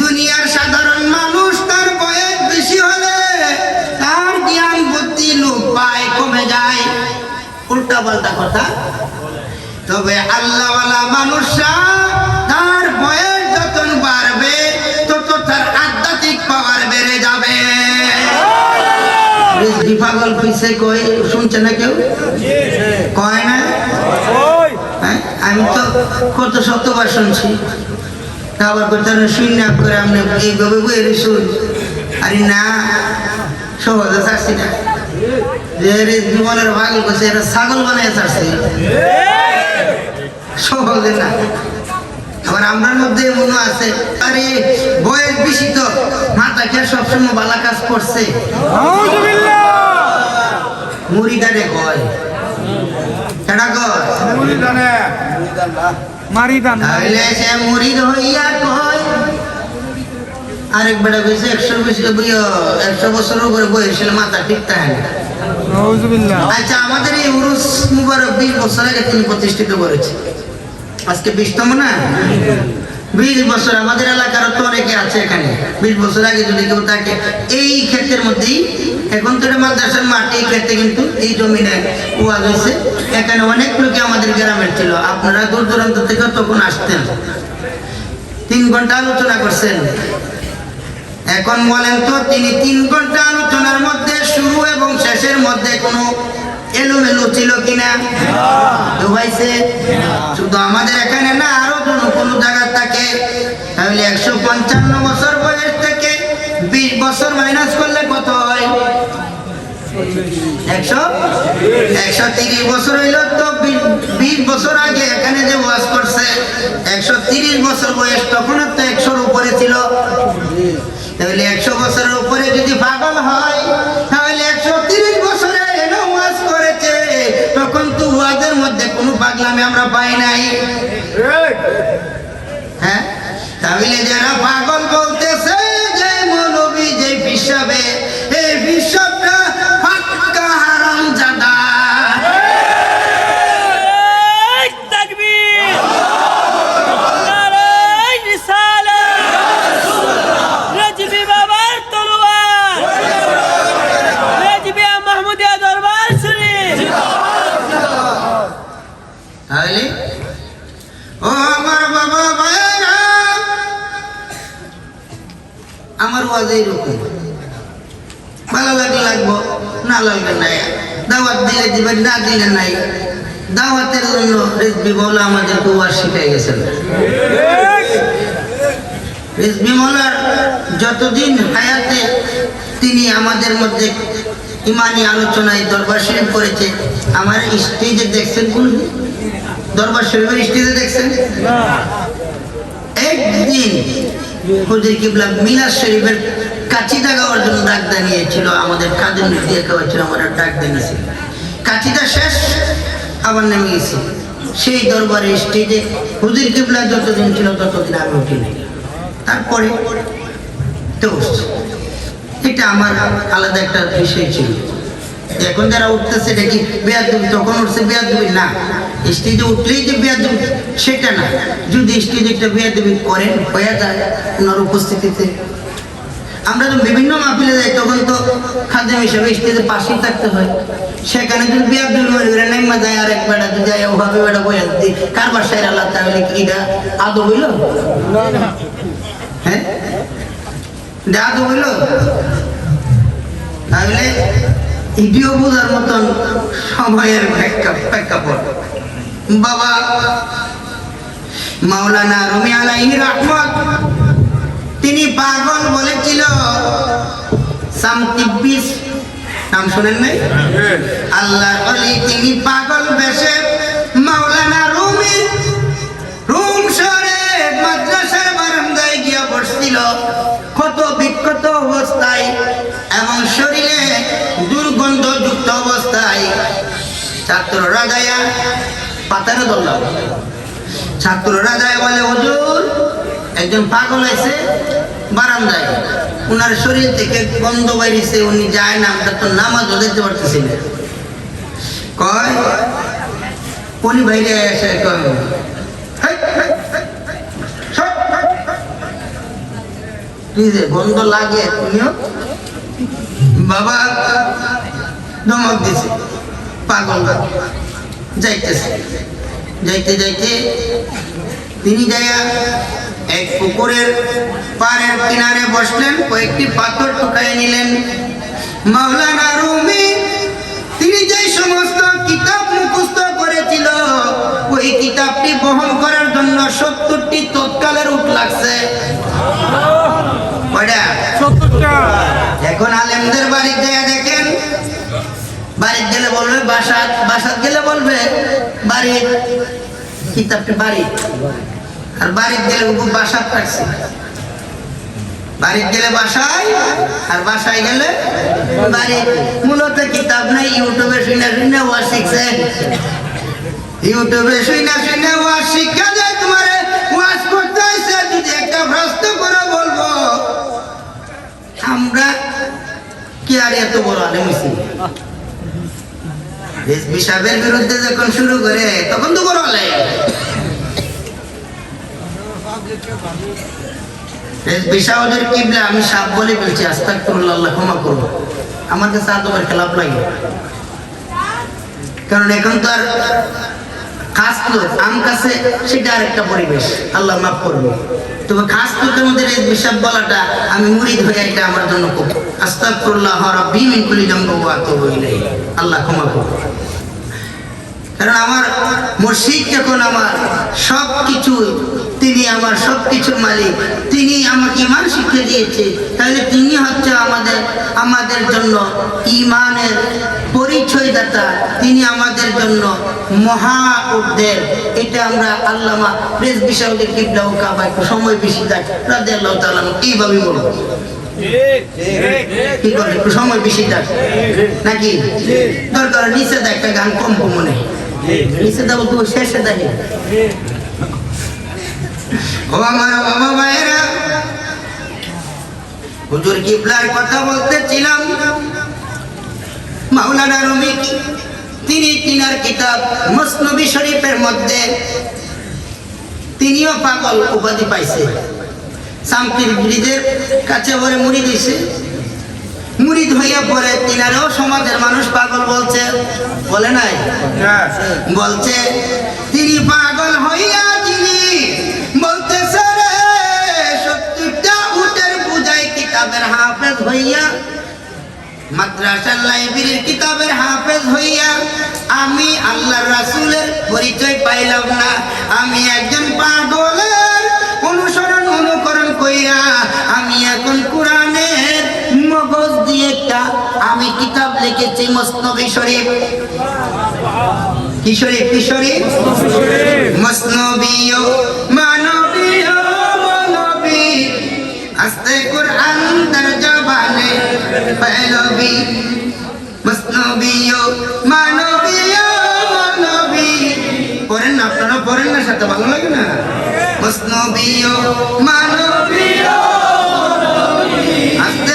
দুনিয়ার সাধারণ মানুষ তার বয়স বেশি হলে তার জ্ঞান বুদ্ধি লোপ পায় কমে যায়। উল্টা পাল্টা কথা। তবে আল্লাহওয়ালা মানুষরা তার বয়স যত বাড়বে তত তার আধ্যাত্মিক পাওয়ার বেড়ে যাবে। পাগল পিছে কই? শুনছে না কেউ? কয় না? হ্যাঁ? আমি তো কত শতবার শুনছি। আবার কথা শূন্য করে আপনি এইভাবে বইয়ে শুন আরে না সহজে ছাড়ছি না। যে জীবনের পাগল করছে এটা ছাগল বানিয়ে ছাড়ছি। সহজে না। আবার আমরার মধ্যে মনে আছে আরে বয়স বেশি তো মাথা খেয়ে সবসময় বালা কাজ করছে। মুড়ি দাঁড়ে কয়। কেডা কয়? মারি দান তাহলে সে হইয়া আরেক বেড়া কইছে একশো বেশি একশো বছরের উপরে বয়সের মাথা ঠিক থাকে না। আচ্ছা আমাদের এই উরুস মুবারক বিশ বছর আগে তিনি প্রতিষ্ঠিত করেছে। আজকে বিশতম না? বিশ বছর আমাদের এলাকার তো অনেকে আছে এখানে। বিশ বছর আগে যদি কেউ থাকে, এই ক্ষেত্রের মধ্যেই, এখন তো মাদ্রাসার মাঠ এই ক্ষেত্রে কিন্তু এই জমিনে ওয়াজ হয়েছে এখানে অনেক লোকে আমাদের গ্রামের ছিল। আপনারা দূর দূরান্ত থেকে তখন আসতেন। তিন ঘণ্টা আলোচনা করছেন। এখন বলেন তো, তিনি তিন ঘণ্টা আলোচনার মধ্যে, শুরু এবং শেষের মধ্যে কোনো এলোমেলো ছিল কিনা? ডুবাইছে? শুধু আমাদের এখানে না আরও কোন কোন জায়গা থাকে। তাহলে একশো পঞ্চান্ন বছর বয়স থেকে বিশ বছর মাইনাস করলে কত হয়? একশো? একশো তিরিশ বছর হইল তো বিশ বছর আগে এখানে যে ওয়াজ করছে একশো তিরিশ বছর বয়স তখন তো একশোর উপরে ছিল। তাহলে একশো বছরের উপরে যদি পাগল হয় কোনো পাগলামে আমরা পাই নাই। হ্যাঁ? তাহলে যারা পাগল বলতেছে যে মৌলবী যে পিসাবে ওয়াজ এইরকম। ভালো লাগলে লাগবো না লাগলে নাই। দাওয়াত দিলে দিবেন না দিলে নাই। দাওয়াতের জন্য রেজবি মৌলা আমাদেরকে ওয়াজ শিখাই গেছেন। রেজবি মৌলার যতদিন হায়াতে তিনি আমাদের মধ্যে ইমানি আলোচনায় দরবার শরীফ করেছে আমার স্টেজে দেখছেন কোন দরবার শরীফের স্টেজে দেখছেন? একদিন হুজুর কিবলা মিলাদ শরীফের কাছিটা গাওয়ার জন্য ডাক দাঁড়িয়েছিল আমাদের কাদের দিয়ে খাওয়াচ্ছিল আমার ডাক দাঁড়িয়েছিল কাছিটা শেষ, আবার নেমে গেছি সেই দরবারে, স্টেজে হুজুর কিবলা যতদিন ছিল, ততদিন আমি উঠিনি। তারপরে তো, এটা আমার আলাদা একটা বিষয় ছিল। এখন যারা উঠতেছে এটা কি বেয়াদবি, তখন উঠছে বেয়াদবি না। স্টেজে উঠলেই যে বেয়াদবি, সেটা না। যদি স্টেজে একটা বেয়াদবি করেন, হয়ে যায় ওনার উপস্থিতিতে। আমরা তো বিভিন্ন মাহফিলে যাই, তখন তো খাদ্য হিসাবে স্টেজে পাশেই থাকতে হয়। সেখানে যদি বেয়াদবি মনে করে নেমা যায় আর এক বেড়া যদি যায় ওভাবে বেড়া বয়ে দিই কার বাসায় আল্লাহ তাহলে কি এটা আদৌ হইল? হ্যাঁ? আদৌ হইল? তাহলে ইডিও বোঝার মতন সময়ের প্রেক্ষাপট বাবা, মাওলানা রুমি আলাইহি রহমত, তিনি পাগল বলেছিল সামতিব্বিস নাম শুনেন নাই? আল্লাহ অলি তিনি পাগল বেশে মাওলানা রুমি, রুম শহরে মাদ্রাসার বারান্দায় গিয়া বসছিল। ক্ষত বিক্ষত অবস্থায় ছাত্ররা যায়া পাতারে ধরলাম ছাত্ররা যায় বলে হুজুর একজন পাগল আছে বারান্দায় ওনার শরীর থেকে গন্ধ বাইরেছে উনি যায় না আমরা তো নামাজ দিতে পারতেছি না কয় কয় যে গন্ধ লাগে বাবা ধমক দিছে পাগল যাইতেছে। যাইতে যাইতে তিনি যাইয়া এক পুকুরের পাড়ের কিনারে বসলেন কয়েকটি পাথর টুকাই নিলেন। মাওলানা রুমি তিনি যে সমস্ত কিতাব মুখস্থ করেছিল ওই কিতাবটি বহন করার জন্য সত্তরটি তৎকালের উঠ লাগছে। এখন আলেমদের বাড়িতে যেয়ে দেখেন বাড়িতে গেলে বলবে বাসাত বাসাত গেলে বলবে বাড়ির কিতাবটি বাড়ি। আর বাড়িতে গেলে উপর বাসাত রাখছে বাড়িতে গেলে বাসায়, আর বাসায় গেলে বাড়ি। মূলত কিতাব নাই, ইউটিউবে শুনে শুনে ওয়া শিখছে। ইউটিউবে শুনে শুনে ওয়া শিক্ষা যায় তোমার। ওয়াজ করতে হয়েছে যদি একটা প্রশ্ন করে বলব, আমরা কি আর এত বড় আলেম হইছি? রেজবি বিরুদ্ধে যখন শুরু করে, তখন তো বড় আমি সাপ বলে বলছি ক্ষমা আমার কাছে খেলাপ লাগে কারণ এখন তো আর খাস কাছে সেটা আর একটা পরিবেশ। আল্লাহ মাফ করবে। তবে খাস মধ্যে বলাটা, আমি মুরিদ হয়ে এটা আমার জন্য খুব আস্তাগফিরুল্লাহ রাব্বি মিন কুল্লি ওয়া আতুবু ইলাইহি। আল্লাহ ক্ষমা করবে কারণ আমার মুর্শিদ যখন আমার সব কিছু তিনি আমার সব কিছুর মালিক, তিনি আমাকে ইমান দিয়েছে, তাহলে তিনি হচ্ছে আমাদের আমাদের জন্য ইমানের পরিচয়দাতা, তিনি আমাদের জন্য মহা উদ্দের এটা আমরা আল্লামা প্রেস বিষয়দের কিবলা ও কাবা সময় বেশি দেয় রাজে আল্লাহ বলব। কি করে? সময় বেশি নাকি? দরকার নিচে দেয় একটা গান কম মনে। নিচে দেবো তো শেষে দেখে। ও আমার বাবা হুজুর কথা মাওলানা তিনি তিনার কিতাব মসনবী শরীফের মধ্যে তিনিও পাগল উপাধি পাইছে। সামকির ব্রিজের কাছে বলে মুড়ি দিছে। মুড়ি হইয়া পরে তিনারও সমাজের মানুষ পাগল বলছে বলে নাই? বলছে তিনি পাগল হইয়া তিনি বলতেছে রে সত্তরটা উটের পূজায় কিতাবের হাফেজ হইয়া মাদ্রাসার লাইব্রেরির কিতাবের হাফেজ হইয়া আমি আল্লাহর রাসূলের পরিচয় পাইলাম না। আমি একজন পাগলের অনুসরণ অনুকরণ কইরা আমি এখন কোরআনের মগজ দিয়ে একটা, আমি কিতাব লিখেছি মসনবী শরীফ। কিশোরী কিশোরী মসনবীয় মানবীয় মানবী। আস্তে কুরআন তার জবানে পহলবি মসনবীয় মানবীয় মানবী। পড়েন না আপনারা, পড়েন না, সাথে ভালো লাগে না। মসনবীয় মানবীয়। আস্তে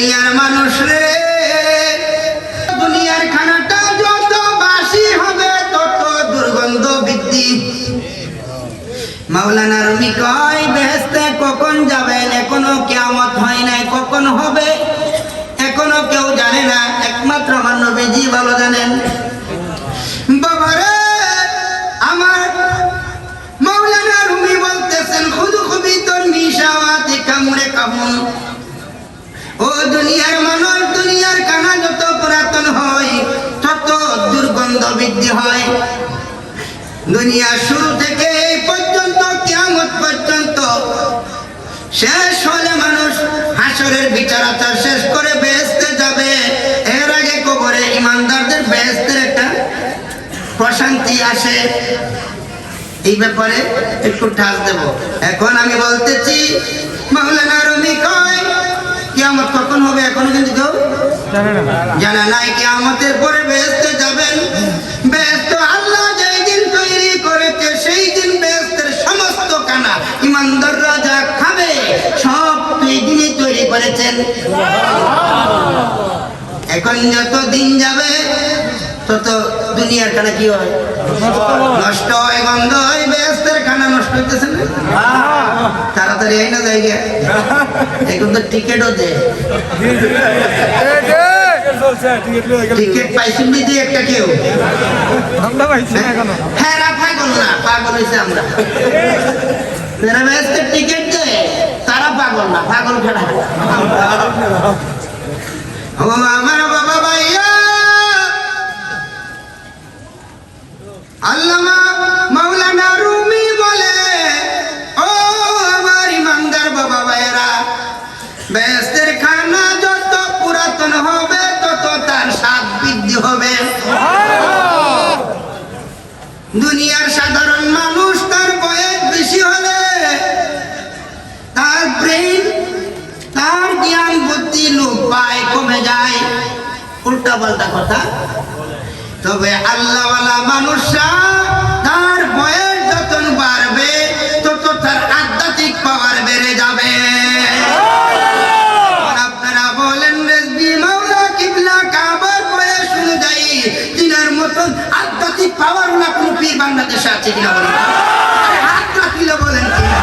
দুনিয়ার মানুষ রে। দুনিয়ার খানাটা যত বাসি হবে, তত দুর্গন্ধ বৃদ্ধি। মাওলানা রুমি কয় বেহেস্তে কখন যাবেন এখনও কেয়ামত হয় নাই, কখন হবে? এখনও কেউ জানে না, একমাত্র আমার নবীজি ভালো জানেন। বাবারে আমার মাওলানা রুমি বলতেছেন, খুদু খুবই তোর মিশাওয়াতে কামড়ে কামুন ও দুনিয়ার মানুষ, দুনিয়ার কানা যত পুরাতন হয়, তত দুর্গন্ধ বৃদ্ধি হয়। দুনিয়া শুরু থেকে এই পর্যন্ত, কিয়ামত পর্যন্ত শেষ হলে মানুষ হাসরের বিচার আচার শেষ করে বেহেস্তে যাবে। এর আগে কবরে ইমানদারদের মানুষের একটা প্রশান্তি আসে। এই ব্যাপারে একটু ঠাস দেব। এখন আমি বলতেছি, মাওলানা রুমি কয় কিয়ামত কখন হবে এখনও কিন্তু কেউ জানে নাই কিয়ামতের পরে বেহেস্তে যাবেন। বেহেস্ত আল্লাহ যেই দিন তৈরি করেছে সেই দিন বেহেস্তের সমস্ত কানা ইমানদাররা যা খাবে সব এই দিনই তৈরি করেছেন। এখন যত দিন যাবে তত দুনিয়ার খানা কি হয়? নষ্ট হয়। গন্ধ হয়। বেহেস্তের খানা নষ্ট হইতেছে না? তাড়াতাড়ি হয় না জায়গা এখন তো টিকিটও দেয় টিকিট পাইছেন দিদি একটা কেউ? আমরা পাইছি না এখনও? হ্যাঁ না পাগল না পাগল হয়েছে আমরা। যারা ব্যস্তের টিকিট দেয় তারা পাগল না পাগল খেলা। ও আমার বাবা ভাইয়া! আল্লামা বৃদ্ধি হবে। দুনিয়ার সাধারণ মানুষ তার বয়স বেশি হলে তার ব্রেন তার জ্ঞান বুদ্ধি লোপ পায়, কমে যায়। উল্টা পাল্টা কথা। তবে আল্লাহওয়ালা মানুষরা তার বয়স যত বাড়বে, তত তার আধ্যাত্মিক পাওয়ার বেড়ে যাবে। বাংলাদেশে আছে কিনা বলেন? হাত রাখিল বলেন কিনা